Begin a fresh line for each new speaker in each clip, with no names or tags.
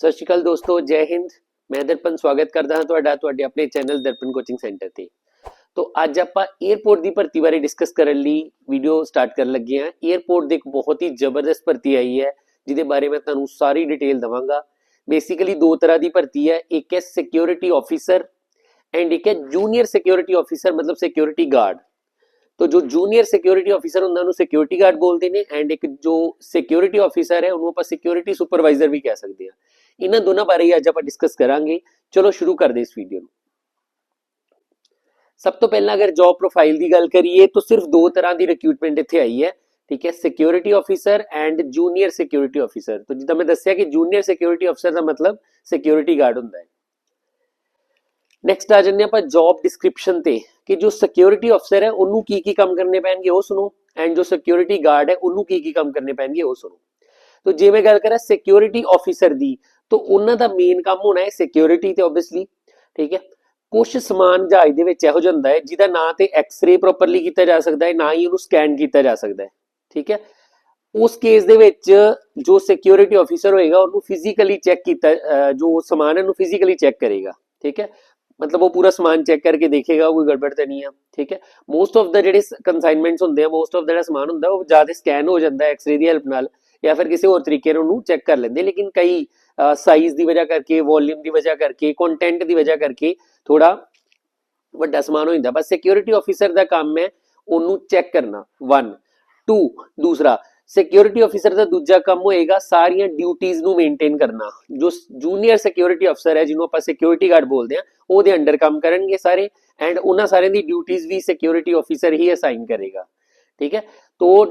ਸਤਿ ਸ਼੍ਰੀ ਅਕਾਲ ਦੋਸਤੋ, ਜੈ ਹਿੰਦ। ਮੈਂ ਦਰਪਨ ਸਵਾਗਤ ਕਰਦਾ ਹਾਂ ਤੁਹਾਡਾ, ਤੁਹਾਡੇ ਆਪਣੇ ਚੈਨਲ ਦਰਪਨ ਕੋਚਿੰਗ ਸੈਂਟਰ ਤੇ। ਤੋਂ, ਅੱਜ ਆਪਾਂ 에어ਪੋਰਟ ਦੀ ਭਰਤੀ ਬਾਰੇ ਡਿਸਕਸ ਕਰਨ ਲਈ ਵੀਡੀਓ ਸਟਾਰਟ ਕਰਨ ਲੱਗੇ ਹਾਂ। 에어ਪੋਰਟ ਦੇ ਇੱਕ ਬਹੁਤ ਹੀ ਜ਼ਬਰਦਸਤ ਭਰਤੀ ਆਈ ਹੈ, ਜਿਹਦੇ ਬਾਰੇ ਮੈਂ ਤੁਹਾਨੂੰ ਸਾਰੀ ਡਿਟੇਲ ਦਵਾਂਗਾ। ਬੇਸਿਕਲੀ ਦੋ ਤਰ੍ਹਾਂ ਦੀ ਭਰਤੀ ਹੈ। ਇੱਕ ਹੈ ਸਿਕਿਉਰਿਟੀ ਆਫੀਸਰ ਐਂਡ ਇੱਕ ਹੈ ਜੂਨੀਅਰ ਸਿਕਿਉਰਿਟੀ ਆਫੀਸਰ ਮਤਲਬ ਸਿਕਿਉਰਿਟੀ ਗਾਰਡ ਤੋ, ਜੋ ਜੂਨੀਅਰ ਸਿਕਿਉਰਿਟੀ ਆਫੀਸਰ ਉਹਨਾਂ ਨੂੰ ਸਿਕਿਉਰਿਟੀ ਗਾਰਡ ਬੋਲਦੇ ਨੇ ਐਂਡ ਇੱਕ ਜੋ ਸਿਕਿਉਰਿਟੀ ਆਫੀਸਰ ਹੈ, ਉਹਨੂੰ ਆਪਾਂ ਸਿਕਿਉਰਿਟੀ ਸੁਪਰਵਾਈਜ਼ਰ ਵੀ ਕਹਿ ਸਕਦੇ ਹਾਂ। ਇਹਨਾਂ ਦੋਨਾਂ ਬਾਰੇ ਹੀ ਅੱਜ ਆਪਾਂ ਡਿਸਕਸ ਕਰਾਂਗੇ ਚਲੋ ਸ਼ੁਰੂ ਕਰਦੇ ਇਸ ਵੀਡੀਓ ਨੂੰ ਸਭ ਤੋਂ ਪਹਿਲਾਂ ਅਗਰ ਜੌਬ ਪ੍ਰੋਫਾਈਲ ਦੀ ਗੱਲ ਕਰੀਏ ਤਾਂ ਸਿਰਫ ਦੋ ਤਰ੍ਹਾਂ ਦੀ ਰਿਕਰੂਟਮੈਂਟ ਇੱਥੇ ਆਈ ਹੈ ਠੀਕ ਹੈ security officer and junior security officer ਤਾਂ ਜਿੱਦਾਂ ਮੈਂ ਦੱਸਿਆ ਕਿ ਜੂਨੀਅਰ ਸਿਕਿਉਰਿਟੀ ਆਫਿਸਰ ਦਾ ਮਤਲਬ ਸਿਕਿਉਰਿਟੀ ਗਾਰਡ ਹੁੰਦਾ ਹੈ ਨੈਕਸਟ ਆ ਜੰਨੇ ਆਪਾਂ ਜੌਬ ਡਿਸਕ੍ਰਿਪਸ਼ਨ ਤੇ ਕਿ ਜੋ ਸਿਕਿਉਰਿਟੀ ਅਫਸਰ ਹੈ ਉਹਨੂੰ ਕੀ ਕੀ ਕੰਮ ਕਰਨੇ ਪੈਣਗੇ ਉਹ ਸੁਣੋ ਐਂਡ ਜੋ ਸਿਕਿਉਰਿਟੀ ਗਾਰਡ ਹੈ ਉਹਨੂੰ ਕੀ ਕੀ ਕੰਮ ਕਰਨੇ ਪੈਣਗੇ ਉਹ ਸੁਣੋ ਤੋ ਜੇ ਮੈਂ ਗੱਲ ਕਰਾਂ ਸਿਕਿਉਰਿਟੀ ਆਫੀਸਰ ਦੀ ਤਾਂ ਉਹਨਾਂ ਦਾ ਮੇਨ ਕੰਮ ਹੋਣਾ ਹੈ ਸਿਕਿਉਰਿਟੀ ਤੇ ਆਬਵੀਅਸਲੀ ਠੀਕ ਹੈ? ਕੁਝ ਸਮਾਨ ਜਹਾਜ਼ ਦੇ ਵਿੱਚ ਇਹੋ ਜਿਹਾ ਹੁੰਦਾ ਹੈ, ਜਿਹਦਾ ਨਾ ਤੇ ਐਕਸ-ਰੇ ਪ੍ਰੋਪਰਲੀ ਕੀਤਾ ਜਾ ਸਕਦਾ ਹੈ, ਨਾ ਹੀ ਉਹਨੂੰ ਸਕੈਨ ਕੀਤਾ ਜਾ ਸਕਦਾ ਹੈ, ਠੀਕ ਹੈ? ਉਸ ਕੇਸ ਦੇ ਵਿੱਚ ਜੋ ਸਿਕਿਉਰਿਟੀ ਆਫੀਸਰ ਹੋਏਗਾ, ਉਹਨੂੰ ਫਿਜ਼ੀਕਲੀ ਚੈੱਕ ਕੀਤਾ ਜੋ ਸਮਾਨ ਹੈ, ਉਹਨੂੰ ਫਿਜ਼ੀਕਲੀ ਚੈੱਕ ਕਰੇਗਾ, ਠੀਕ ਹੈ? ਮਤਲਬ ਉਹ ਪੂਰਾ ਸਮਾਨ ਚੈੱਕ ਕਰਕੇ ਦੇਖੇਗਾ, ਕੋਈ ਗੜਬੜ ਤਾਂ ਨਹੀਂ ਆ, ਠੀਕ ਹੈ? ਮੋਸਟ ਆਫ ਦਾ ਜਿਹੜੇ ਕਨਸਾਈਨਮੈਂਟਸ ਹੁੰਦੇ ਆ ਮੋਸਟ ਆਫ ਦਾ ਜਿਹੜਾ ਸਮਾਨ ਹੁੰਦਾ, ਉਹ ਜ਼ਿਆਦਾ ਸਕੈਨ ਹੋ ਜਾਂਦਾ ਐਕਸ-ਰੇ ਦੀ ਹੈਲਪ ਨਾਲ ਜਾਂ ਫਿਰ ਕਿਸੇ ਹੋਰ ਤਰੀਕੇ ਨਾਲ ਉਹਨੂੰ ਚੈੱਕ ਕਰ ਲੈਂਦੇ ਲੇਕਿਨ ਕਈ ਸਾਈਜ਼ ਦੀ ਵਜ੍ਹਾ ਕਰਕੇ ਵੋਲਿਊਮ ਦੀ ਵਜ੍ਹਾ ਕਰਕੇ ਕੰਟੈਂਟ ਦੀ ਵਜ੍ਹਾ ਕਰਕੇ ਥੋੜਾ ਵੱਡਾ ਸਮਾਨ ਹੋ ਜਾਂਦਾ। ਬਸ ਸਿਕਿਉਰਿਟੀ ਆਫੀਸਰ ਦਾ ਕੰਮ ਹੈ ਉਹਨੂੰ ਚੈੱਕ ਕਰਨਾ। 1 2 ਦੂਸਰਾ ਸਿਕਿਉਰਿਟੀ ਆਫੀਸਰ ਦਾ ਦੂਜਾ ਕੰਮ ਹੋਏਗਾ ਸਾਰੀਆਂ ਡਿਊਟੀਆਂ ਨੂੰ ਮੇਨਟੇਨ ਕਰਨਾ। ਜੋ ਜੂਨੀਅਰ ਸਿਕਿਉਰਿਟੀ ਅਫਸਰ ਹੈ, ਜਿਹਨੂੰ ਆਪਾਂ ਸਿਕਿਉਰਿਟੀ ਗਾਰਡ ਬੋਲਦੇ ਆ ਉਹਦੇ ਅੰਡਰ ਕੰਮ ਕਰਨਗੇ ਸਾਰੇ ਐਂਡ ਉਹਨਾਂ ਸਾਰਿਆਂ ਦੀ ਡਿਊਟੀਆਂ ਵੀ ਸਿਕਿਉਰਿਟੀ ਆਫੀਸਰ ਹੀ ਅਸਾਈਨ ਕਰੇਗਾ। ਠੀਕ ਹੈ? ਤੋਂ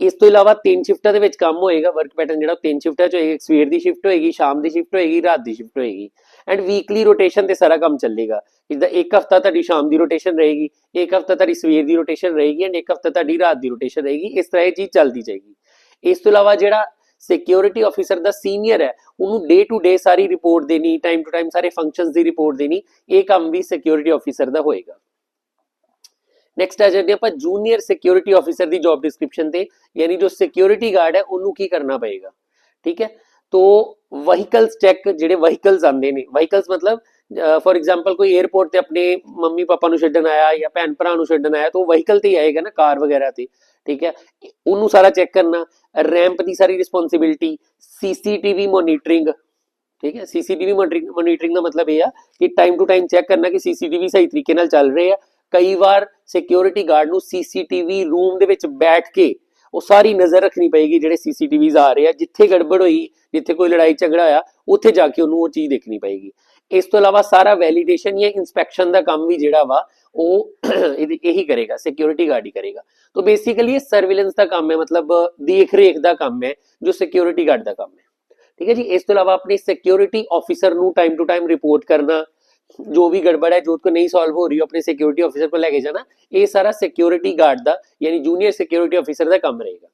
ਇਸ ਤੋਂ ਇਲਾਵਾ ਤਿੰਨ ਸ਼ਿਫਟਾਂ ਦੇ ਵਿੱਚ ਕੰਮ ਹੋਏਗਾ ਵਰਕ ਪੈਟਰਨ ਜਿਹੜਾ ਉਹ ਤਿੰਨ ਸ਼ਿਫਟਾਂ ਚ ਹੋਏਗਾ ਸਵੇਰ ਦੀ ਸ਼ਿਫਟ ਹੋਏਗੀ, ਸ਼ਾਮ ਦੀ ਸ਼ਿਫਟ ਹੋਏਗੀ, ਰਾਤ ਦੀ ਸ਼ਿਫਟ ਹੋਏਗੀ। ਐਂਡ ਵੀਕਲੀ ਰੋਟੇਸ਼ਨ ਤੇ ਸਾਰਾ ਕੰਮ ਚੱਲੇਗਾ। ਜਿੱਦਾਂ ਇੱਕ ਹਫਤਾ ਤੁਹਾਡੀ ਸ਼ਾਮ ਦੀ ਰੋਟੇਸ਼ਨ ਰਹੇਗੀ, ਇੱਕ ਹਫਤਾ ਤੁਹਾਡੀ ਸਵੇਰ ਦੀ ਰੋਟੇਸ਼ਨ ਰਹੇਗੀ ਐਂਡ ਇੱਕ ਹਫਤਾ ਤੁਹਾਡੀ ਰਾਤ ਦੀ ਰੋਟੇਸ਼ਨ ਰਹੇਗੀ। ਇਸ ਤਰ੍ਹਾਂ ਇਹ ਚੀਜ਼ ਚੱਲਦੀ ਜਾਏਗੀ। ਇਸ ਤੋਂ ਇਲਾਵਾ ਜਿਹੜਾ ਸਿਕਿਉਰਿਟੀ ਆਫੀਸਰ ਦਾ ਸੀਨੀਅਰ ਹੈ, ਉਹਨੂੰ ਡੇ ਟੂ ਡੇ ਸਾਰੀ ਰਿਪੋਰਟ ਦੇਣੀ ਟਾਈਮ ਟੂ ਟਾਈਮ ਸਾਰੇ ਫੰਕਸ਼ਨਸ ਦੀ ਰਿਪੋਰਟ ਦੇਣੀ, ਇਹ ਕੰਮ ਵੀ ਸਿਕਿਉਰਿਟੀ ਆਫੀਸਰ ਦਾ ਹੋਏਗਾ। ਨੈਕਸਟ ਆ ਜਾਂਦੇ ਆਪਾਂ ਜੂਨੀਅਰ ਸਿਕਿਉਰਿਟੀ ਆਫੀਸਰ ਦੀ ਜੌਬ ਡਿਸਕ੍ਰਿਪਸ਼ਨ ਤੇ ਯਾਨੀ ਜੋ ਸਿਕਿਉਰਿਟੀ ਗਾਰਡ ਹੈ ਉਹਨੂੰ ਕੀ ਕਰਨਾ ਪਏਗਾ ਠੀਕ ਹੈ ਤੋ ਵਹੀਕਲਸ ਚੈੱਕ ਜਿਹੜੇ ਵਹੀਕਲਸ ਆਉਂਦੇ ਨੇ ਵਹੀਕਲਸ ਮਤਲਬ ਫੋਰ ਐਗਜ਼ਾਮਪਲ ਕੋਈ 에어ਪੋਰਟ ਤੇ ਆਪਣੇ ਮੰਮੀ ਪਾਪਾ ਨੂੰ ਛੱਡਣ ਆਇਆ ਜਾਂ ਭੈਣ ਭਰਾ ਨੂੰ ਛੱਡਣ ਆਇਆ ਤਾਂ ਉਹ ਵਹੀਕਲ ਤੇ ਹੀ ਆਏਗਾ ਨਾ ਕਾਰ ਵਗੈਰਾ ਤੇ ਠੀਕ ਹੈ ਉਹਨੂੰ ਸਾਰਾ ਚੈੱਕ ਕਰਨਾ ਰੈਂਪ ਦੀ ਸਾਰੀ ਰਿਸਪੌਂਸਿਬਿਲਟੀ ਸੀਸੀਟੀਵੀ ਮੋਨੀਟਰਿੰਗ ਠੀਕ ਹੈ ਸੀਸੀਟੀਵੀ ਮੋਨੀਟਰਿੰਗ ਦਾ ਮਤਲਬ ਇਹ ਆ ਕਿ ਟਾਈਮ ਟੂ ਟਾਈਮ ਚੈੱਕ ਕਰਨਾ ਕਿ ਸੀਸੀਟੀਵੀ ਸਹੀ ਤਰੀਕੇ ਨਾਲ ਚੱਲ ਰਹੇ ਆ ਕਈ ਵਾਰ ਸਿਕਿਉਰਿਟੀ ਗਾਰਡ ਨੂੰ ਸੀਸੀਟੀਵੀ ਰੂਮ ਦੇ ਵਿੱਚ ਬੈਠ ਕੇ ਉਹ ਸਾਰੀ ਨਜ਼ਰ ਰੱਖਣੀ ਪਏਗੀ ਜਿਹੜੇ ਸੀਸੀਟੀਵੀਜ਼ ਆ ਰਹੇ ਆ, ਜਿੱਥੇ ਗੜਬੜ ਹੋਈ, ਜਿੱਥੇ ਕੋਈ ਲੜਾਈ ਝਗੜਾ ਆ ਉੱਥੇ ਜਾ ਕੇ ਉਹਨੂੰ ਉਹ ਚੀਜ਼ ਦੇਖਣੀ ਪਏਗੀ। ਇਸ ਤੋਂ ਇਲਾਵਾ ਸਾਰਾ ਵੈਲੀਡੇਸ਼ਨ ਜਾਂ ਇਨਸਪੈਕਸ਼ਨ ਦਾ ਕੰਮ ਵੀ ਜਿਹੜਾ ਵਾ, ਉਹ ਇਹੀ ਕਰੇਗਾ ਸਿਕਿਉਰਿਟੀ ਗਾਰਡ ਹੀ ਕਰੇਗਾ। ਤਾਂ ਬੇਸਿਕਲੀ ਇਹ ਸਰਵੇਲੈਂਸ ਦਾ ਕੰਮ ਹੈ, ਮਤਲਬ ਦੇਖ ਰੇਖ ਦਾ ਕੰਮ ਹੈ, ਜੋ ਸਿਕਿਉਰਿਟੀ ਗਾਰਡ ਦਾ ਕੰਮ ਹੈ। ਠੀਕ ਹੈ ਜੀ, ਇਸ ਤੋਂ ਇਲਾਵਾ ਆਪਣੀ ਸਿਕਿਉਰਿਟੀ ਆਫੀਸਰ ਨੂੰ ਟਾਈਮ ਟੂ ਟਾਈਮ ਰਿਪੋਰਟ ਕਰਨਾ जो भी गड़बड़ है जो उसको नहीं सॉल्व हो रही हो, अपने सिक्योरिटी ऑफिसर को लेके जाना, ये सारा सिक्योरिटी गार्ड का यानी जूनियर सिक्योरिटी ऑफिसर का काम रहेगा।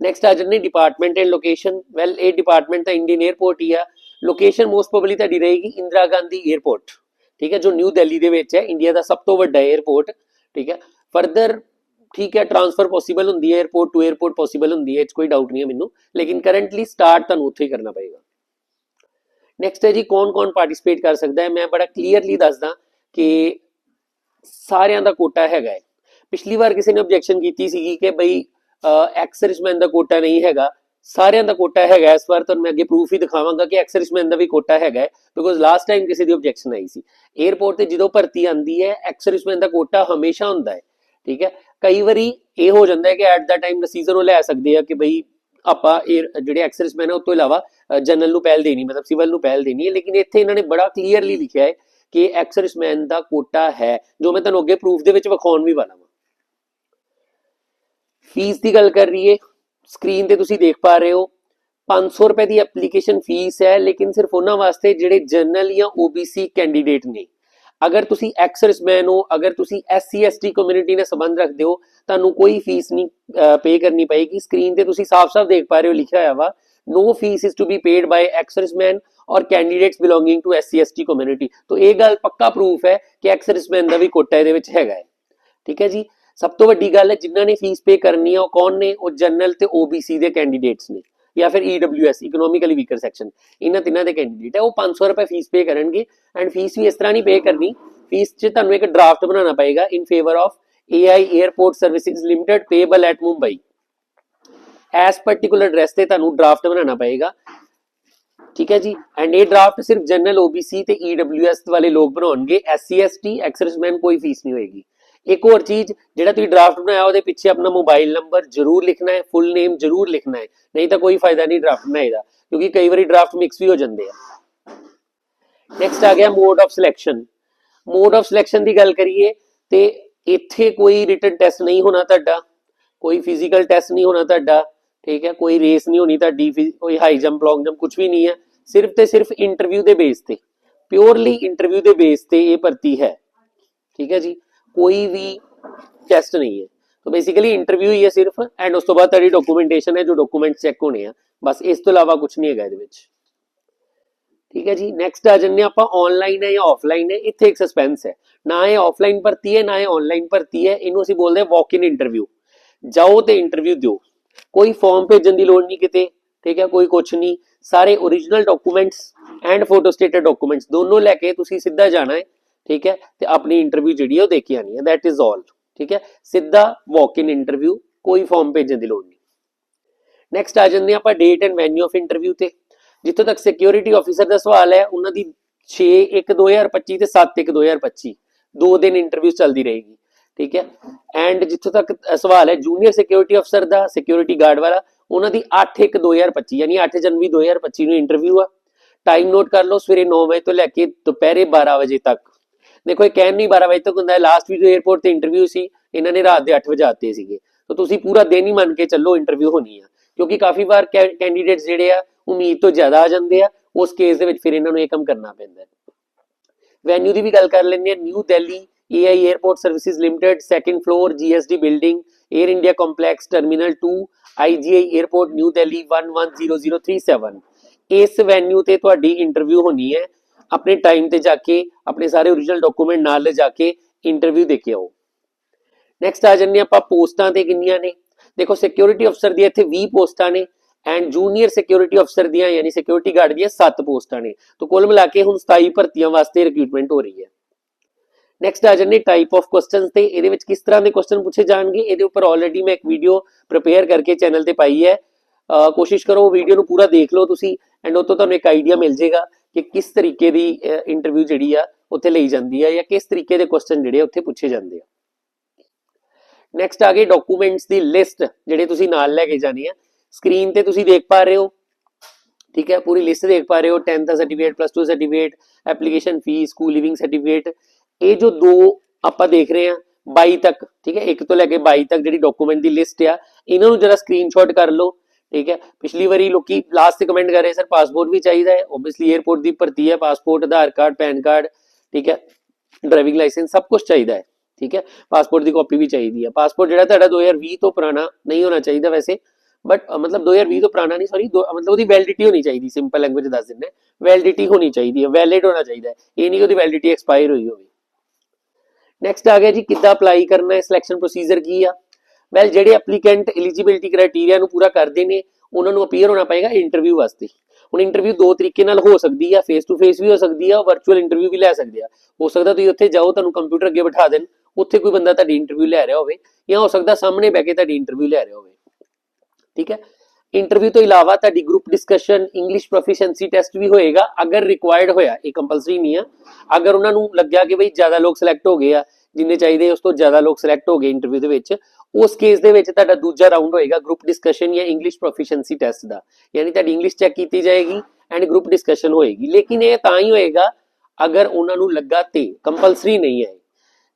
नेक्स्ट आ जाने department and location well a department था इंडियन एयरपोर्ट ही है। लोकेशन मोस्ट पॉबली तीन रहेगी इंदिरा गांधी एयरपोर्ट ठीक है जो न्यू दिल्ली के इंडिया का सब तो व्डा एयरपोर्ट ठीक है फरदर ठीक है ट्रांसफ़र पॉसीबल होंगी एयरपोर्ट टू एयरपोर्ट पॉसीबल होंगी कोई डाउट नहीं है मैंने लेकिन करंटली स्टार्ट तुम उ करना पेगा ਨੈਕਸਟ ਹੈ ਜੀ ਕੌਣ ਕੌਣ ਪਾਰਟਿਸਿਪੇਟ ਕਰ ਸਕਦਾ ਹੈ? ਮੈਂ ਬੜਾ ਕਲੀਅਰਲੀ ਦੱਸਦਾ ਕਿ ਸਾਰਿਆਂ ਦਾ ਕੋਟਾ ਹੈਗਾ ਹੈ। ਪਿਛਲੀ ਵਾਰ ਕਿਸੇ ਨੇ ਆਬਜੈਕਸ਼ਨ ਕੀਤੀ ਸੀਗੀ ਕਿ ਬਈ ਐਕਸਰਸਮੈਨ ਦਾ ਕੋਟਾ ਨਹੀਂ ਹੈਗਾ। ਸਾਰਿਆਂ ਦਾ ਕੋਟਾ ਹੈਗਾ ਇਸ ਵਾਰ ਤੁਹਾਨੂੰ ਮੈਂ ਅੱਗੇ ਪ੍ਰੂਫ ਹੀ ਦਿਖਾਵਾਂਗਾ ਕਿ ਐਕਸਰਸਮੈਨ ਦਾ ਵੀ ਕੋਟਾ ਹੈਗਾ ਬਿਕੋਜ਼ ਲਾਸਟ ਟਾਈਮ ਕਿਸੇ ਦੀ ਆਬਜੈਕਸ਼ਨ ਆਈ ਸੀ। 에ਅਰਪੋਰਟ ਤੇ ਜਦੋਂ ਭਰਤੀ ਆਂਦੀ ਹੈ ਐਕਸਰਸਮੈਨ ਦਾ ਕੋਟਾ ਹਮੇਸ਼ਾ ਹੁੰਦਾ ਹੈ। ਠੀਕ ਹੈ? ਕਈ ਵਾਰੀ ਇਹ ਹੋ ਜਾਂਦਾ ਹੈ ਕਿ ਐਟ ਦਾ ਟਾਈਮ ਸੀਜ਼ਨ ਉਹ ਲੈ ਸਕਦੇ ਆ ਕਿ ਬਈ ਆਪਾਂ ਇਹ ਜਿਹੜੇ ਐਕਸਰਸਮੈਨ ਹੈ ਉਸ ਤੋਂ ਇਲਾਵਾ ਜਨਰਲ ਨੂੰ ਪਹਿਲ ਦੇਣੀ ਮਤਲਬ ਸਿਵਲ ਨੂੰ ਪਹਿਲ ਦੇਣੀ ਹੈ ਲੇਕਿਨ ਇੱਥੇ ਇਹਨਾਂ ਨੇ ਬੜਾ ਕਲੀਅਰਲੀ ਲਿਖਿਆ ਹੈ ਕਿ ਐਕਸਰਸਮੈਨ ਦਾ ਕੋਟਾ ਹੈ ਜੋ ਮੈਂ ਤੁਹਾਨੂੰ ਅੱਗੇ ਪ੍ਰੂਫ ਦੇ ਵਿੱਚ ਵਿਖਾਉਣ ਵੀ ਵਾਲਾ ਹਾਂ ਫੀਸ ਦੀ ਗੱਲ ਕਰ ਰਹੀਏ ਸਕਰੀਨ ਤੇ ਤੁਸੀਂ ਦੇਖ ਪਾ ਰਹੇ ਹੋ 500 ਰੁਪਏ ਦੀ ਐਪਲੀਕੇਸ਼ਨ ਫੀਸ ਹੈ ਲੇਕਿਨ ਸਿਰਫ ਉਹਨਾਂ ਵਾਸਤੇ ਜਿਹੜੇ ਜਨਰਲ ਜਾਂ OBC ਕੈਂਡੀਡੇਟ ਨੇ। ਅਗਰ ਤੁਸੀਂ ਐਕਸਰਸਮੈਨ ਹੋ ਅਗਰ ਤੁਸੀਂ ST ਕਮਿਊਨਿਟੀ ਨਾਲ ਸੰਬੰਧ ਰੱਖਦੇ ਹੋ ਤੁਹਾਨੂੰ ਕੋਈ ਫੀਸ ਨਹੀਂ ਪੇ ਕਰਨੀ ਪਏਗੀ। ਸਕਰੀਨ ਤੇ ਤੁਸੀਂ ਸਾਫ਼-ਸਾਫ਼ ਦੇਖ ਪਾ ਰਹੇ ਹੋ, ਲਿਖਿਆ ਹੋਇਆ ਵਾ। No fees is to be paid by ex-servicemen or candidates belonging to SC ST community. तो ਇਹ ਗੱਲ ਪੱਕਾ ਪ੍ਰੂਫ ਹੈ ਕਿ ex-servicemen ਦਾ ਵੀ ਕੋਟਾ ਇਹਦੇ ਵਿੱਚ ਹੈਗਾ ਹੈ। ਠੀਕ ਹੈ ਜੀ? ਸਭ ਤੋਂ ਵੱਡੀ ਗੱਲ ਹੈ, ਜਿਨ੍ਹਾਂ ਨੇ ਫੀਸ ਪੇ ਕਰਨੀ ਹੈ ਉਹ ਕੌਣ ਨੇ? ਉਹ ਜਨਰਲ ਤੇ OBC ਦੇ ਕੈਂਡੀਡੇਟਸ ਨੇ। ਜਾਂ ਫਿਰ EWS ਇਕਨੋਮਿਕਲੀ ਵੀਕਰ ਸੈਕਸ਼ਨ ਇਹਨਾਂ ਤਿੰਨਾਂ ਦੇ ਕੈਂਡੀਡੇਟ ਹੈ। ਉਹ 500 ਰੁਪਏ ਫੀਸ ਪੇ ਕਰਨਗੇ। ਐਂਡ ਫੀਸ ਵੀ ਇਸ ਤਰ੍ਹਾਂ ਨਹੀਂ ਪੇ ਕਰਨੀ। ਫੀਸ 'ਚ ਤੁਹਾਨੂੰ ਇੱਕ ਡਰਾਫਟ ਬਣਾਉਣਾ ਪਏਗਾ in favour of AI airport services limited payable at Mumbai as particular address ਤੇ ਤੁਹਾਨੂੰ ਡਰਾਫਟ ਬਣਾਉਣਾ ਪਏਗਾ। ਠੀਕ ਹੈ ਜੀ? ਐਂਡ ਇਹ ਡਰਾਫਟ ਸਿਰਫ ਜਨਰਲ OBC ਤੇ EWS ਵਾਲੇ ਲੋਕ ਬਣਾਉਣਗੇ। SC ST ਐਕਸਰਸਮੈਨ ਕੋਈ ਫੀਸ ਨਹੀਂ ਹੋਏਗੀ। ਇੱਕ ਹੋਰ ਚੀਜ਼, ਜਿਹੜਾ ਤੁਸੀਂ ਡਰਾਫਟ ਬਣਾਇਆ, ਉਹਦੇ ਪਿੱਛੇ ਆਪਣਾ ਮੋਬਾਈਲ ਨੰਬਰ ਜ਼ਰੂਰ ਲਿਖਣਾ ਹੈ ਫੁੱਲ ਨੇਮ ਜ਼ਰੂਰ ਲਿਖਣਾ ਹੈ। ਨਹੀਂ ਤਾਂ ਕੋਈ ਫਾਇਦਾ ਨਹੀਂ ਡਰਾਫਟ ਬਣਾਏ ਦਾ, ਕਿਉਂਕਿ ਕਈ ਵਾਰੀ ਡਰਾਫਟ ਮਿਕਸ ਵੀ ਹੋ ਜਾਂਦੇ ਆ। ਨੈਕਸਟ ਆ ਗਿਆ mode of selection mode of selection ਦੀ ਗੱਲ ਕਰੀਏ ਤੇ ਇੱਥੇ ਕੋਈ ਰਿਟਨ ਟੈਸਟ ਨਹੀਂ ਹੋਣਾ ਤੁਹਾਡਾ, ਕੋਈ ਫਿਜ਼ੀਕਲ ਟੈਸਟ ਨਹੀਂ ਹੋਣਾ ਤੁਹਾਡਾ, ਠੀਕ ਹੈ, ਕੋਈ ਰੇਸ ਨਹੀਂ ਹੋਣੀ ਤੁਹਾਡੀ ਕੋਈ ਹਾਈ ਜੰਪ ਲੌਂਗ ਜੰਪ ਕੁਝ ਵੀ ਨਹੀਂ ਹੈ, ਸਿਰਫ ਤੇ ਸਿਰਫ ਇੰਟਰਵਿਊ ਦੇ ਬੇਸ ਤੇ ਪਿਓਰਲੀ ਇੰਟਰਵਿਊ ਦੇ ਬੇਸ ਤੇ ਇਹ ਭਰਤੀ ਹੈ, ਠੀਕ ਹੈ ਜੀ, ਕੋਈ ਵੀ ਟੈਸਟ ਨਹੀਂ ਹੈ ਤਾਂ ਬੇਸਿਕਲੀ ਇੰਟਰਵਿਊ ਹੀ ਹੈ ਸਿਰਫ ਐਂਡ ਉਸ ਤੋਂ ਬਾਅਦ ਤੁਹਾਡੀ ਡਾਕੂਮੈਂਟੇਸ਼ਨ ਹੈ, ਜੋ ਡਾਕੂਮੈਂਟ ਚੈੱਕ ਹੋਣੇ ਆ, ਬਸ ਇਸ ਤੋਂ ਇਲਾਵਾ ਕੁਝ ਨਹੀਂ ਹੈਗਾ ਇਹਦੇ ਵਿੱਚ। ਠੀਕ ਹੈ ਜੀ ਨੈਕਸਟ ਆ ਜੰਨੇ ਆਪਾਂ ਆਨਲਾਈਨ ਹੈ ਜਾਂ ਆਫਲਾਈਨ ਹੈ ਇੱਥੇ ਇੱਕ ਸਸਪੈਂਸ ਹੈ ਨਾ ਇਹ ਆਫਲਾਈਨ ਭਰਤੀ ਹੈ ਨਾ ਇਹ ਆਨਲਾਈਨ ਭਰਤੀ ਹੈ ਇਹਨੂੰ ਅਸੀਂ ਬੋਲਦੇ ਹਾਂ ਵਾਕ ਇਨ ਇੰਟਰਵਿਊ ਜਾਓ ਤੇ ਇੰਟਰਵਿਊ ਦਿਓ ਕੋਈ ਫਾਰਮ ਭੇਜਣ ਦੀ ਲੋੜ ਨਹੀਂ ਕਿਤੇ ਠੀਕ ਹੈ ਕੋਈ ਕੁਝ ਨਹੀਂ ਸਾਰੇ origignal documents and photo stated documents ਦੋਨੋਂ ਲੈ ਕੇ ਤੁਸੀਂ ਸਿੱਧਾ ਜਾਣਾ ਹੈ ਠੀਕ ਹੈ ਤੇ ਆਪਣੀ ਇੰਟਰਵਿਊ ਜਿਹੜੀ ਹੈ ਉਹ ਦੇ ਕੇ ਆਣੀ ਹੈ that is all ਠੀਕ ਹੈ ਸਿੱਧਾ ਵਾਕ ਇਨ ਇੰਟਰਵਿਊ ਕੋਈ ਫਾਰਮ ਭੇਜਣ ਦੀ ਲੋੜ ਨਹੀਂ ਨੈਕਸਟ ਆ ਜਾਂਦੇ ਹਾਂ ਆਪਾਂ date and venue of interview ਤੇ ਜਿੱਥੋਂ ਤੱਕ ਸਿਕਿਉਰਿਟੀ ਆਫੀਸਰ ਦਾ ਸਵਾਲ ਹੈ, ਉਹਨਾਂ ਦੀ 6 1 2025 ਤੇ 7 1 2025 ਦੋ ਦਿਨ ਇੰਟਰਵਿਊ ਚੱਲਦੀ ਰਹੇਗੀ, ਠੀਕ ਹੈ? ਐਂਡ ਜਿੱਥੋਂ ਤੱਕ ਸਵਾਲ ਹੈ ਜੂਨੀਅਰ ਸਿਕਿਉਰਿਟੀ ਅਫਸਰ ਦਾ ਸਿਕਿਉਰਿਟੀ ਗਾਰਡ ਵਾਲਾ, ਉਹਨਾਂ ਦੀ 8 1 2025 ਯਾਨੀ 8 ਜਨਵਰੀ 2025 ਨੂੰ ਇੰਟਰਵਿਊ ਆ। ਟਾਈਮ ਨੋਟ ਕਰ ਲਓ, ਸਵੇਰੇ 9 ਵਜੇ ਤੋਂ ਲੈ ਕੇ ਦੁਪਹਿਰੇ 12 ਵਜੇ ਤੱਕ। ਦੇਖੋ, ਇਹ ਕਹਿਣ ਨਹੀਂ 12 ਵਜੇ ਤੱਕ ਹੁੰਦਾ ਹੈ ਲਾਸਟ ਵੀਕ 에ਅਰਪੋਰਟ ਤੇ ਇੰਟਰਵਿਊ ਸੀ, ਇਹਨਾਂ ਨੇ ਰਾਤ ਦੇ 8 ਵਜੇ ਆਤੇ ਸੀਗੇ। ਤਾਂ ਤੁਸੀਂ ਪੂਰਾ ਦਿਨ ਹੀ ਮੰਨ ਕੇ ਚੱਲੋ ਇੰਟਰਵਿਊ ਹੋਣੀ ਆ। ਕਿਉਂਕਿ ਕਾਫੀ ਵਾਰ ਕੈਂਡੀਡੇਟਸ ਜਿਹੜੇ ਆ ਉਮੀਦ ਤੋਂ ਜ਼ਿਆਦਾ ਆ ਜਾਂਦੇ ਆ ਉਸ ਕੇਸ ਦੇ ਵਿੱਚ ਫਿਰ ਇਹਨਾਂ ਨੂੰ ਇਹ ਕੰਮ ਕਰਨਾ ਪੈਂਦਾ ਵੈਨਿਊ ਦੀ ਵੀ ਗੱਲ ਕਰ ਲੈਂਦੇ ਆ new Delhi AI Airport Services Limited, second floor GSD building, Air India Complex, Terminal 2, IGA Airport, New Delhi 110037. ਇਸ ਵੈਨਿਊ ਤੇ ਤੁਹਾਡੀ ਇੰਟਰਵਿਊ ਹੋਣੀ ਹੈ। ਆਪਣੇ ਟਾਈਮ ਤੇ ਜਾ ਕੇ ਆਪਣੇ ਸਾਰੇ origignal ਡਾਕੂਮੈਂਟ ਨਾਲ ਲੈ ਜਾ ਕੇ ਇੰਟਰਵਿਊ ਦੇ ਕੇ ਆਓ ਨੈਕਸਟ ਆ ਜੰਨੇ ਆਪਾਂ ਪੋਸਟਾਂ ਤੇ ਕਿੰਨੀਆਂ ਨੇ। ਦੇਖੋ ਸਿਕਿਉਰਿਟੀ ਅਫਸਰ ਦੀਆਂ ਇੱਥੇ 20 ਪੋਸਟਾਂ ਨੇ ਐਂਡ ਜੂਨੀਅਰ ਸਿਕਿਉਰਿਟੀ ਅਫਸਰ ਦੀਆਂ ਯਾਨੀ ਸਿਕਿਉਰਿਟੀ ਗਾਰਡ ਦੀਆਂ 7 ਪੋਸਟਾਂ ਨੇ। ਤਾਂ ਕੁੱਲ ਮਿਲਾ ਕੇ ਹੁਣ 27 ਭਰਤੀਆਂ ਵਾਸਤੇ ਰਿਕਰੂਟਮੈਂਟ ਹੋ ਰਹੀ ਹੈ। ਨੈਕਸਟ ਆ ਜਾਂਦੇ ਟਾਈਪ ਆਫ ਕੁਐਸਚਨਸ ਤੇ। ਇਹਦੇ ਵਿੱਚ ਕਿਸ ਤਰ੍ਹਾਂ ਦੇ ਕੁਐਸਚਨ ਪੁੱਛੇ ਜਾਣਗੇ? ਇਹਦੇ ਉੱਪਰ ਆਲਰੇਡੀ ਮੈਂ ਇੱਕ ਵੀਡੀਓ ਪ੍ਰਿਪੇਅਰ ਕਰਕੇ ਚੈਨਲ ਤੇ ਪਾਈ ਹੈ। ਕੋਸ਼ਿਸ਼ ਕਰੋ ਉਹ ਵੀਡੀਓ ਨੂੰ ਪੂਰਾ ਦੇਖ ਲਓ ਤੁਸੀਂ ਐਂਡ ਉਹ ਤੋਂ ਤੁਹਾਨੂੰ ਇੱਕ ਆਈਡੀਆ ਮਿਲ ਜਾਏਗਾ ਕਿ ਕਿਸ ਤਰੀਕੇ ਦੀ ਇੰਟਰਵਿਊ ਜਿਹੜੀ ਆ, ਉੱਥੇ ਲਈ ਜਾਂਦੀ ਹੈ ਜਾਂ ਕਿਸ ਤਰੀਕੇ ਦੇ ਕੁਐਸਚਨ ਜਿਹੜੇ ਆ ਉੱਥੇ ਪੁੱਛੇ ਜਾਂਦੇ ਆ। ਨੈਕਸਟ ਆ ਗਏ ਡਾਕੂਮੈਂਟਸ ਦੀ ਲਿਸਟ ਜਿਹੜੇ ਤੁਸੀਂ ਨਾਲ ਲੈ ਕੇ ਜਾਣੀ ਆ। ਸਕਰੀਨ ਤੇ ਤੁਸੀਂ ਦੇਖ ਪਾ ਰਹੇ ਹੋ। ਠੀਕ ਹੈ, ਪੂਰੀ ਲਿਸਟ ਦੇਖ ਪਾ ਰਹੇ ਹੋ। 10th ਦਾ certificate plus 2 certificate application fee school living certificate ਇਹ ਜੋ ਦੋ ਆਪਾਂ ਦੇਖ ਰਹੇ ਹਾਂ 22 ਤੱਕ, ਠੀਕ ਹੈ, ਇੱਕ ਤੋਂ ਲੈ ਕੇ 22 ਤੱਕ ਜਿਹੜੀ ਡਾਕੂਮੈਂਟ ਦੀ ਲਿਸਟ ਆ, ਇਹਨਾਂ ਨੂੰ ਜਰਾ ਸਕਰੀਨਸ਼ਾਟ ਕਰ ਲਓ। ਠੀਕ ਹੈ, ਪਿਛਲੀ ਵਾਰੀ ਲੋਕੀ ਲਾਸਟ ਤੇ ਕਮੈਂਟ ਕਰ ਰਹੇ, ਸਰ ਪਾਸਪੋਰਟ ਵੀ ਚਾਹੀਦਾ ਹੈ? ਓਬਵੀਅਸਲੀ 에ਅਰਪੋਰਟ ਦੀ ਭਰਤੀ ਹੈ passport Aadhaar card PAN card ਠੀਕ ਹੈ ਡਰਾਈਵਿੰਗ ਲਾਇਸੈਂਸ ਸਭ ਕੁਝ ਚਾਹੀਦਾ ਹੈ। ਠੀਕ ਹੈ? ਪਾਸਪੋਰਟ ਦੀ ਕਾਪੀ ਵੀ ਚਾਹੀਦੀ ਹੈ। ਪਾਸਪੋਰਟ ਜਿਹੜਾ ਤੁਹਾਡਾ 2020 ਤੋਂ ਪੁਰਾਣਾ ਨਹੀਂ ਹੋਣਾ ਚਾਹੀਦਾ ਵੈਸੇ। ਬਟ ਮਤਲਬ 2020 ਤੋਂ ਪੁਰਾਣਾ ਨਹੀਂ ਸੌਰੀ ਮਤਲਬ ਉਹਦੀ ਵੈਲਿਡਿਟੀ ਹੋਣੀ ਚਾਹੀਦੀ ਸਿੰਪਲ ਲੈਂਗੁਏਜ ਦੱਸ ਦਿੰਦੇ ਵੈਲਿਡਿਟੀ ਹੋਣੀ ਚਾਹੀਦੀ ਹੈ ਵੈਲਿਡ ਹੋਣਾ ਚਾਹੀਦਾ ਇਹ ਨਹੀਂ ਉਹਦੀ ਵੈਲਿਡਿਟੀ ਐਕਸਪਾਇਰ ਹੋਈ ਹੋਵੇ। ਨੈਕਸਟ ਆ ਗਿਆ ਜੀ, ਕਿੱਦਾਂ ਅਪਲਾਈ ਕਰਨਾ ਹੈ ਸਿਲੈਕਸ਼ਨ ਪ੍ਰੋਸੀਜਰ ਕੀ ਆ? ਵੈਲ ਜਿਹੜੇ ਐਪਲੀਕੈਂਟ ਐਲੀਜੀਬਿਲਟੀ ਕ੍ਰਾਈਟੇਰੀਆ ਨੂੰ ਪੂਰਾ ਕਰਦੇ ਨੇ ਉਹਨਾਂ ਨੂੰ ਅਪੀਅਰ ਹੋਣਾ ਪਏਗਾ ਇੰਟਰਵਿਊ ਵਾਸਤੇ। ਹੁਣ ਇੰਟਰਵਿਊ ਦੋ ਤਰੀਕੇ ਨਾਲ ਹੋ ਸਕਦੀ ਆ ਫੇਸ ਟੂ ਫੇਸ ਵੀ ਹੋ ਸਕਦੀ ਆ ਵਰਚੁਅਲ ਇੰਟਰਵਿਊ ਵੀ ਲੈ ਸਕਦੇ ਆ। ਹੋ ਸਕਦਾ ਤੁਸੀਂ ਉੱਥੇ ਜਾਓ, ਤੁਹਾਨੂੰ ਕੰਪਿਊਟਰ ਅੱਗੇ ਬਿਠਾ ਦੇਣ, ਉੱਥੇ ਕੋਈ ਬੰਦਾ ਤੁਹਾਡੀ ਇੰਟਰਵਿਊ ਲੈ ਰਿਹਾ ਹੋਵੇ ਜਾਂ ਹੋ ਸਕਦਾ ਸਾਹਮਣੇ ਬਹਿ ਕੇ ਤੁਹਾਡੀ ਇੰਟਰਵਿਊ ਲੈ ਰਿਹਾ ਹੋਵੇ। ਠੀਕ ਹੈ? ਇੰਟਰਵਿਊ ਤੋਂ ਇਲਾਵਾ ਤੁਹਾਡੀ group discussion English proficiency test ਵੀ ਹੋਏਗਾ। ਅਗਰ ਰਿਕੁਆਇਰਡ ਹੋਇਆ, ਇਹ ਕੰਪਲਸਰੀ ਨਹੀਂ ਆ। ਅਗਰ ਉਹਨਾਂ ਨੂੰ ਲੱਗਿਆ ਕਿ ਬਈ ਜ਼ਿਆਦਾ ਲੋਕ ਸਿਲੈਕਟ ਹੋ ਗਏ ਆ ਜਿੰਨੇ ਚਾਹੀਦੇ ਉਸ ਤੋਂ ਜ਼ਿਆਦਾ ਲੋਕ ਸਿਲੈਕਟ ਹੋ ਗਏ ਇੰਟਰਵਿਊ ਦੇ ਵਿੱਚ। ਉਸ ਕੇਸ ਦੇ ਵਿੱਚ ਤੁਹਾਡਾ ਦੂਜਾ ਰਾਉਂਡ ਹੋਏਗਾ ਗਰੁੱਪ ਡਿਸਕਸ਼ਨ ਜਾਂ ਇੰਗਲਿਸ਼ ਪ੍ਰੋਫੀਸ਼ੀਐਂਸੀ ਟੈਸਟ ਦਾ। ਯਾਨੀ ਤੁਹਾਡੀ ਇੰਗਲਿਸ਼ ਚੈੱਕ ਕੀਤੀ ਜਾਏਗੀ ਐਂਡ ਗਰੁੱਪ ਡਿਸਕਸ਼ਨ ਹੋਏਗੀ। ਲੇਕਿਨ ਇਹ ਤਾਂ ਹੀ ਹੋਏਗਾ, ਅਗਰ ਉਹਨਾਂ ਨੂੰ ਲੱਗਾ ਤੇ ਕੰਪਲਸਰੀ ਨਹੀਂ ਹੈ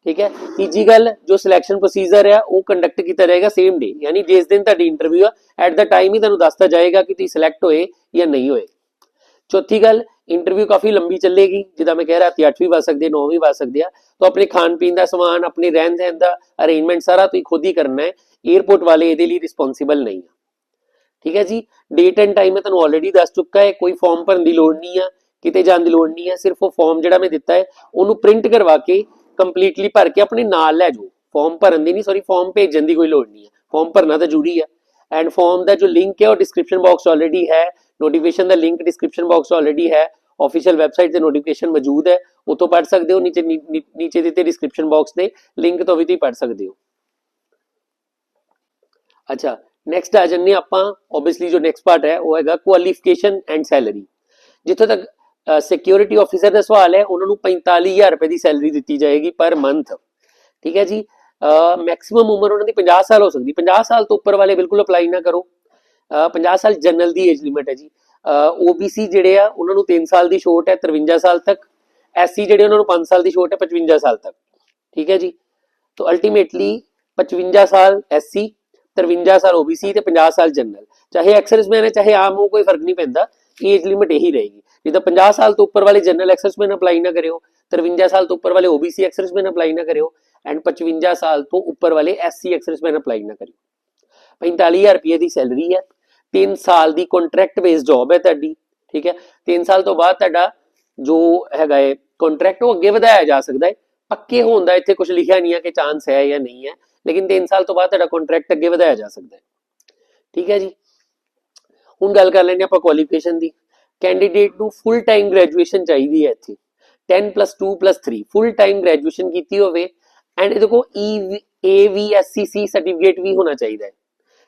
ਠੀਕ ਹੈ? ਤੀਜੀ ਗੱਲ, ਜੋ ਸਿਲੈਕਸ਼ਨ ਪ੍ਰੋਸੀਜਰ ਹੈ ਉਹ ਕੰਡਕਟ ਕੀਤਾ ਜਾਏਗਾ ਸੇਮ ਡੇ ਯਾਨੀ ਜਿਸ ਦਿਨ ਤੁਹਾਡੀ ਇੰਟਰਵਿਊ ਆ ਐਟ ਦਾ ਟਾਈਮ ਹੀ ਤੁਹਾਨੂੰ ਦੱਸਤਾ ਜਾਏਗਾ ਕਿ ਤੁਸੀਂ ਸਿਲੈਕਟ ਹੋਏ ਜਾਂ ਨਹੀਂ ਹੋਏ। ਚੌਥੀ ਗੱਲ ਇੰਟਰਵਿਊ ਕਾਫੀ ਲੰਬੀ ਚੱਲੇਗੀ, ਜਿੱਦਾਂ ਮੈਂ ਕਹਿ ਰਿਹਾ ਸੀ 8 ਵੱਜ ਸਕਦੇ 9 ਵੱਜ ਸਕਦੇ ਆ। ਤਾਂ ਆਪਣੇ ਖਾਣ ਪੀਣ ਦਾ ਸਮਾਨ, ਆਪਣੇ ਰਹਿਣ ਸਹਿਣ ਦਾ ਅਰੇਂਜਮੈਂਟ ਸਾਰਾ ਤੁਸੀਂ ਖੁਦ ਹੀ ਕਰਨਾ ਹੈ। 에어ਪੋਰਟ ਵਾਲੇ ਇਹਦੇ ਲਈ ਰਿਸਪੌਂਸਿਬਲ ਨਹੀਂ ਆ। ਠੀਕ ਹੈ ਜੀ? ਡੇਟ ਐਂਡ ਟਾਈਮ ਮੈਂ ਤੁਹਾਨੂੰ ਆਲਰੇਡੀ ਦੱਸ ਚੁੱਕਾ ਹੈ, ਕੋਈ ਫਾਰਮ ਭਰਨ ਦੀ ਲੋੜ ਨਹੀਂ ਆ, ਕਿਤੇ ਜਾਣ ਦੀ ਲੋੜ ਨਹੀਂ ਹੈ ਸਿਰਫ ਉਹ ਫਾਰਮ ਜਿਹੜਾ ਮੈਂ ਦਿੱਤਾ ਹੈ, ਉਹਨੂੰ ਪ੍ਰਿੰਟ ਕਰਵਾ ਕੇ ਕੰਪਲੀਟਲੀ ਭਰ ਕੇ ਆਪਣੇ ਨਾਲ ਲੈ ਜਾਓ। ਫਾਰਮ ਭਰਨ ਦੀ ਨਹੀਂ ਸੌਰੀ ਫਾਰਮ ਭੇਜਣ ਦੀ ਕੋਈ ਲੋੜ ਨਹੀਂ ਹੈ ਫਾਰਮ ਭਰਨਾ ਤਾਂ ਜ਼ਰੂਰੀ ਆ। ਐਂਡ ਫਾਰਮ ਦਾ ਜੋ ਲਿੰਕ ਹੈ, ਉਹ ਡਿਸਕ੍ਰਿਪਸ਼ਨ ਬਾਕਸ ਆਲਰੇਡੀ ਹੈ। ਨੋਟੀਫਿਕੇਸ਼ਨ ਦਾ ਲਿੰਕ ਡਿਸਕ੍ਰਿਪਸ਼ਨ ਬਾਕਸ ਆਲਰੇਡੀ ਹੈ। ਆਫੀਸ਼ੀਅਲ ਵੈਬਸਾਈਟ ਤੇ ਨੋਟੀਫਿਕੇਸ਼ਨ ਮੌਜੂਦ ਹੈ। ਉਤੋਂ ਪੜ ਸਕਦੇ ਹੋ, ਨੀਚੇ ਨੀਚੇ ਦਿੱਤੇ ਡਿਸਕ੍ਰਿਪਸ਼ਨ ਬਾਕਸ ਦੇ ਲਿੰਕ ਤੋਂ ਵੀ ਤੁਸੀਂ ਪੜ ਸਕਦੇ ਹੋ। ਅੱਛਾ ਨੈਕਸਟ ਆ ਜੰਨੇ ਆਪਾਂ। ਆਬਵੀਅਸਲੀ ਜੋ ਨੈਕਸਟ ਪਾਰਟ ਹੈ, ਉਹ ਹੈਗਾ ਕੁਆਲੀਫਿਕੇਸ਼ਨ ਐਂਡ ਸੈਲਰੀ ਜਿੱਥੋਂ ਤੱਕ ਸਿਕਿਉਰਿਟੀ ਆਫੀਸਰ ਦਾ ਸਵਾਲ ਹੈ, ਉਹਨਾਂ ਨੂੰ 45000 ਰੁਪਏ ਦੀ ਸੈਲਰੀ ਦਿੱਤੀ ਜਾਏਗੀ ਪਰ ਮੰਥ ਠੀਕ ਹੈ ਜੀ? ਮੈਕਸਿਮਮ ਉਮਰ ਉਹਨਾਂ ਦੀ 50 ਸਾਲ ਹੋ ਸਕਦੀ। 50 ਸਾਲ ਤੋਂ ਉੱਪਰ ਵਾਲੇ ਬਿਲਕੁਲ ਅਪਲਾਈ ਨਾ ਕਰੋ। 50 ਸਾਲ ਜਨਰਲ ਦੀ ਏਜ ਲਿਮਿਟ ਹੈ ਜੀ। OBC ਜਿਹੜੇ ਆ ਉਹਨਾਂ ਨੂੰ 3 ਸਾਲ ਦੀ ਛੋਟ ਹੈ 53 ਸਾਲ ਤੱਕ। SC ਜਿਹੜੇ ਉਹਨਾਂ ਨੂੰ 5 ਸਾਲ ਦੀ ਛੋਟ ਹੈ 55 ਸਾਲ ਤੱਕ। ਠੀਕ ਹੈ ਜੀ? तो ਅਲਟੀਮੇਟਲੀ 55 ਸਾਲ SC 53 ਸਾਲ OBC ਤੇ 50 ਸਾਲ ਜਨਰਲ। ਚਾਹੇ ਐਕਸਰਸਮੈਨ ਹੈ ਚਾਹੇ ਆਮ ਹੋ ਕੋਈ ਫ਼ਰਕ ਨਹੀਂ ਪੈਂਦਾ। ਏਜ ਲਿਮਿਟ ਇਹੀ ਰਹੇਗੀ। ਜਿੱਦਾਂ 50 ਸਾਲ ਤੋਂ ਉੱਪਰ ਵਾਲੇ ਜਨਰਲ ਐਕਸਰਸਮੈਨ ਅਪਲਾਈ ਨਾ ਕਰਿਓ 53 ਸਾਲ ਤੋਂ ਉੱਪਰ ਵਾਲੇ OBC ਐਕਸਰਸਮੈਨ ਅਪਲਾਈ ਨਾ ਕਰਿਓ ਐਂਡ 55 ਸਾਲ ਤੋਂ ਉੱਪਰ ਵਾਲੇ SC ਐਕਸਰਸਮੈਨ ਅਪਲਾਈ ਨਾ ਕਰਿਓ। 45000 ਰੁਪਏ ਦੀ ਸੈਲਰੀ ਹੈ। 3 ਸਾਲ ਦੀ ਕੰਟਰੈਕਟ ਬੇਸ ਜੌਬ ਹੈ ਤੁਹਾਡੀ, ਠੀਕ ਹੈ? 3 ਸਾਲ ਤੋਂ ਬਾਅਦ ਤੁਹਾਡਾ ਜੋ ਹੈਗਾ ਹੈ ਕੰਟਰੈਕਟ ਉਹ ਅੱਗੇ ਵਧਾਇਆ ਜਾ ਸਕਦਾ ਹੈ। ਪੱਕੇ ਹੋਣ ਦਾ ਇੱਥੇ ਕੁਝ ਲਿਖਿਆ ਨਹੀਂ ਹੈ ਕਿ ਚਾਂਸ ਹੈ ਜਾਂ ਨਹੀਂ ਹੈ, ਲੇਕਿਨ 3 ਸਾਲ ਤੋਂ ਬਾਅਦ ਤੁਹਾਡਾ ਕੰਟਰੈਕਟ ਅੱਗੇ ਵਧਾਇਆ ਜਾ ਸਕਦਾ ਹੈ। ਠੀਕ ਹੈ ਜੀ? ਹੁਣ ਗੱਲ ਕਰ ਲੈਂਦੇ ਆਪਾਂ ਕੁਆਲੀਫਿਕੇਸ਼ਨ ਦੀ। ਕੈਂਡੀਡੇਟ ਨੂੰ ਫੁੱਲ ਟਾਈਮ ਗ੍ਰੈਜੂਏਸ਼ਨ ਚਾਹੀਦੀ ਹੈ ਇੱਥੇ। 10 3 3 ਫੁੱਲ ਟਾਈਮ ਗ੍ਰੈਜੂਏਸ਼ਨ ਕੀਤੀ ਹੋਵੇ ਐਂਡ ਇਹਦੇ ਕੋ E ਸਰਟੀਫਿਕੇਟ ਵੀ ਹੋਣਾ ਚਾਹੀਦਾ ਹੈ।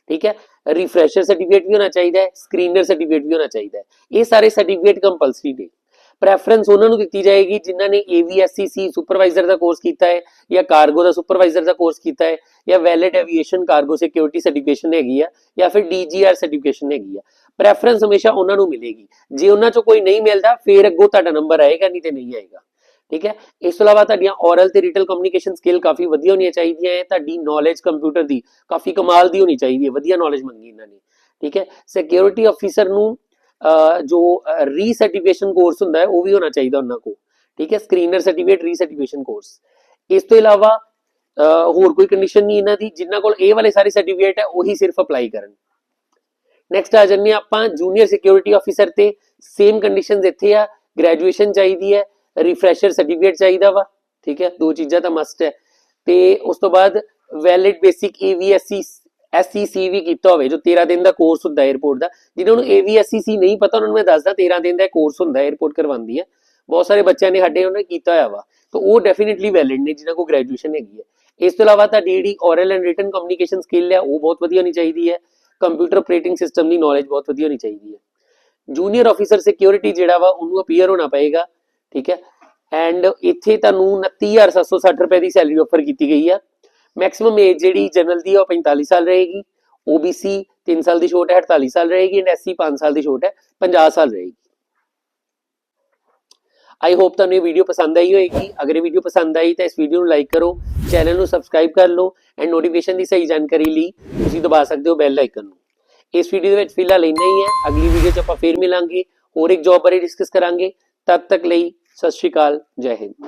ਠੀਕ ਹੈ? ਰਿਫਰੈਸ਼ਰ ਸਰਟੀਫਿਕੇਟ ਵੀ ਹੋਣਾ ਚਾਹੀਦਾ ਹੈ ਸਕਰੀਨਰ ਸਰਟੀਫਿਕੇਟ ਵੀ ਹੋਣਾ ਚਾਹੀਦਾ ਹੈ। ਇਹ ਸਾਰੇ ਸਰਟੀਫਿਕੇਟ ਕੰਪਲਸਰੀ ਨੇ। ਪ੍ਰੈਫਰੈਂਸ ਉਹਨਾਂ ਨੂੰ ਦਿੱਤੀ ਜਾਏਗੀ ਜਿਨ੍ਹਾਂ ਨੇ AVSCC ਸੁਪਰਵਾਈਜ਼ਰ ਦਾ ਕੋਰਸ ਕੀਤਾ ਹੈ ਜਾਂ ਕਾਰਗੋ ਦਾ ਸੁਪਰਵਾਈਜ਼ਰ ਦਾ ਕੋਰਸ ਕੀਤਾ ਹੈ ਜਾਂ valid aviation cargo security certification ਹੈਗੀ ਆ ਜਾਂ ਫਿਰ DGR ਸਰਟੀਫਿਕੇਸ਼ਨ ਹੈਗੀ ਆ। ਪ੍ਰੈਫਰੈਂਸ ਹਮੇਸ਼ਾ ਉਹਨਾਂ ਨੂੰ ਮਿਲੇਗੀ। ਜੇ ਉਹਨਾਂ ਚੋਂ ਕੋਈ ਨਹੀਂ ਮਿਲਦਾ, ਫੇਰ ਅੱਗੋਂ ਤੁਹਾਡਾ ਨੰਬਰ ਆਏਗਾ, ਨਹੀਂ ਤੇ ਨਹੀਂ ਆਏਗਾ। ਠੀਕ ਹੈ? ਇਸ ਤੋਂ ਇਲਾਵਾ ਤੁਹਾਡੀਆਂ ਔਰਲ ਤੇ ਰੀਟਲ ਕਮਿਊਨੀਕੇਸ਼ਨ ਸਕਿੱਲ ਕਾਫੀ ਵਧੀਆ ਹੋਣੀਆਂ ਚਾਹੀਦੀਆਂ ਹੈ ਤੁਹਾਡੀ ਨੌਲੇਜ ਕੰਪਿਊਟਰ ਦੀ ਕਾਫੀ ਕਮਾਲ ਦੀ ਹੋਣੀ ਚਾਹੀਦੀ ਹੈ ਵਧੀਆ ਨੌਲੇਜ ਮੰਗੀ ਇਹਨਾਂ ਨੇ ਠੀਕ ਹੈ? ਸਿਕਿਉਰਿਟੀ ਆਫੀਸਰ ਨੂੰ ਅਹ, ਜੋ ਰੀਸਰਟੀਫਿਕੇਸ਼ਨ ਕੋਰਸ ਹੁੰਦਾ ਹੈ ਉਹ ਵੀ ਹੋਣਾ ਚਾਹੀਦਾ ਉਹਨਾਂ ਕੋਲ ਠੀਕ ਹੈ? ਸਕਰੀਨਰ ਸਰਟੀਫਿਕੇਟ ਰੀਸਰਟੀਫਿਕੇਸ਼ਨ ਕੋਰਸ ਇਸ ਤੋਂ ਇਲਾਵਾ ਹੋਰ ਕੋਈ ਕੰਡੀਸ਼ਨ ਨਹੀਂ ਇਹਨਾਂ ਦੀ ਜਿਨ੍ਹਾਂ ਕੋਲ ਇਹ ਵਾਲੇ ਸਾਰੇ ਸਰਟੀਫਿਕੇਟ ਹੈ ਉਹੀ ਸਿਰਫ ਅਪਲਾਈ ਕਰਨ। ਨੈਕਸਟ ਆ ਜੰਨੇ ਆਪਾਂ ਜੂਨੀਅਰ ਸਿਕਿਉਰਿਟੀ ਆਫੀਸਰ ਤੇ ਸੇਮ ਕੰਡੀਸ਼ਨਸ ਇੱਥੇ ਆ ਗ੍ਰੈਜੂਏਸ਼ਨ ਚਾਹੀਦੀ ਹੈ ਰਿਫਰੈਸ਼ਰ ਸਰਟੀਫਿਕੇਟ ਚਾਹੀਦਾ ਵਾ, ਠੀਕ ਹੈ, ਦੋ ਚੀਜ਼ਾਂ ਤਾਂ ਮਸਟ ਹੈ। ਤੇ ਉਸ ਤੋਂ ਬਾਅਦ ਵੈਲਿਡ ਬੇਸਿਕ ਏਵੀਐਸਸੀ ਐਸਸੀਸੀ ਵੀ ਕੀਤਾ ਹੋਵੇ, ਜੋ 13 ਦਿਨ ਦਾ ਕੋਰਸ ਹੁੰਦਾ 에어ਪੋਰਟ ਦਾ। ਜਿਨ੍ਹਾਂ ਨੂੰ ਏਵੀਐਸਸੀਸੀ ਨਹੀਂ ਪਤਾ, ਉਹਨਾਂ ਨੂੰ ਮੈਂ ਦੱਸਦਾ 13 ਦਿਨ ਦਾ ਕੋਰਸ ਹੁੰਦਾ 에어ਪੋਰਟ ਕਰਵਾਉਂਦੀ ਹੈ। ਬਹੁਤ ਸਾਰੇ ਬੱਚਿਆਂ ਨੇ ਸਾਡੇ ਉਹਨਾਂ ਨੇ ਕੀਤਾ ਹੋਇਆ ਵਾ। ਤਾਂ ਉਹ ਡੈਫੀਨਿਟਲੀ ਵੈਲਿਡ ਨੇ ਜਿਨ੍ਹਾਂ ਕੋ ਗ੍ਰੈਜੂਏਸ਼ਨ ਹੈਗੀ ਹੈ। ਇਸ ਤੋਂ ਇਲਾਵਾ ਤਾਂ DD oral and written communication skill ਹੈ, ਉਹ ਬਹੁਤ ਵਧੀਆ ਹੋਣੀ ਚਾਹੀਦੀ ਹੈ। ਕੰਪਿਊਟਰ ਆਪਰੇਟਿੰਗ ਸਿਸਟਮ ਦੀ ਨੌਲੇਜ ਬਹੁਤ ਵਧੀਆ ਹੋਣੀ ਚਾਹੀਦੀ ਹੈ। ਜੂਨੀਅਰ ਆਫੀਸਰ ਸਿਕਿਉਰਿਟੀ ਜਿਹੜਾ ਵਾ, ਉਹਨੂੰ ਅਪੀਅਰ ਹੋਣਾ ਪਏਗਾ। ਠੀਕ ਹੈ? ਐਂਡ ਇੱਥੇ ਤੁਹਾਨੂੰ 29760 ਰੁਪਏ ਦੀ ਸੈਲਰੀ ਆਫਰ ਕੀਤੀ ਗਈ ਆ। ਮੈਕਸਿਮਮ ਏਜ ਜਿਹੜੀ ਜਨਰਲ ਦੀ ਆ, ਉਹ 45 ਸਾਲ ਰਹੇਗੀ। OBC 3 ਸਾਲ ਦੀ ਛੋਟ ਹੈ 48 ਸਾਲ ਰਹੇਗੀ। ਐਂਡ SC 5 ਸਾਲ ਦੀ ਛੋਟ ਹੈ 50 ਸਾਲ ਰਹੇਗੀ। ਆਈ ਹੋਪ ਤੁਹਾਨੂੰ ਇਹ ਵੀਡੀਓ ਪਸੰਦ ਆਈ ਹੋਏਗੀ। ਅਗਰ ਇਹ ਵੀਡੀਓ ਪਸੰਦ ਆਈ ਤਾਂ ਇਸ ਵੀਡੀਓ ਨੂੰ ਲਾਈਕ ਕਰੋ ਚੈਨਲ ਨੂੰ ਸਬਸਕ੍ਰਾਈਬ ਕਰ ਲਓ ਐਂਡ ਨੋਟੀਫਿਕੇਸ਼ਨ ਦੀ ਸਹੀ ਜਾਣਕਾਰੀ ਲਈ ਤੁਸੀਂ ਦਬਾ ਸਕਦੇ ਹੋ ਬੈਲ ਆਈਕਨ ਨੂੰ। ਇਸ ਵੀਡੀਓ ਦੇ ਵਿੱਚ ਫਿਲਹਾਲ ਇੰਨਾ ਹੀ ਹੈ। ਅਗਲੀ ਵੀਡੀਓ 'ਚ ਆਪਾਂ ਫੇਰ ਮਿਲਾਂਗੇ। ਹੋਰ ਇੱਕ ਜੌਬ ਬਾਰੇ ਡਿਸਕਸ ਕਰਾਂਗੇ। ਤਦ ਤੱਕ ਲਈ ਸਤਿ ਸ਼੍ਰੀ ਅਕਾਲ ਜੈ ਹਿੰਦ।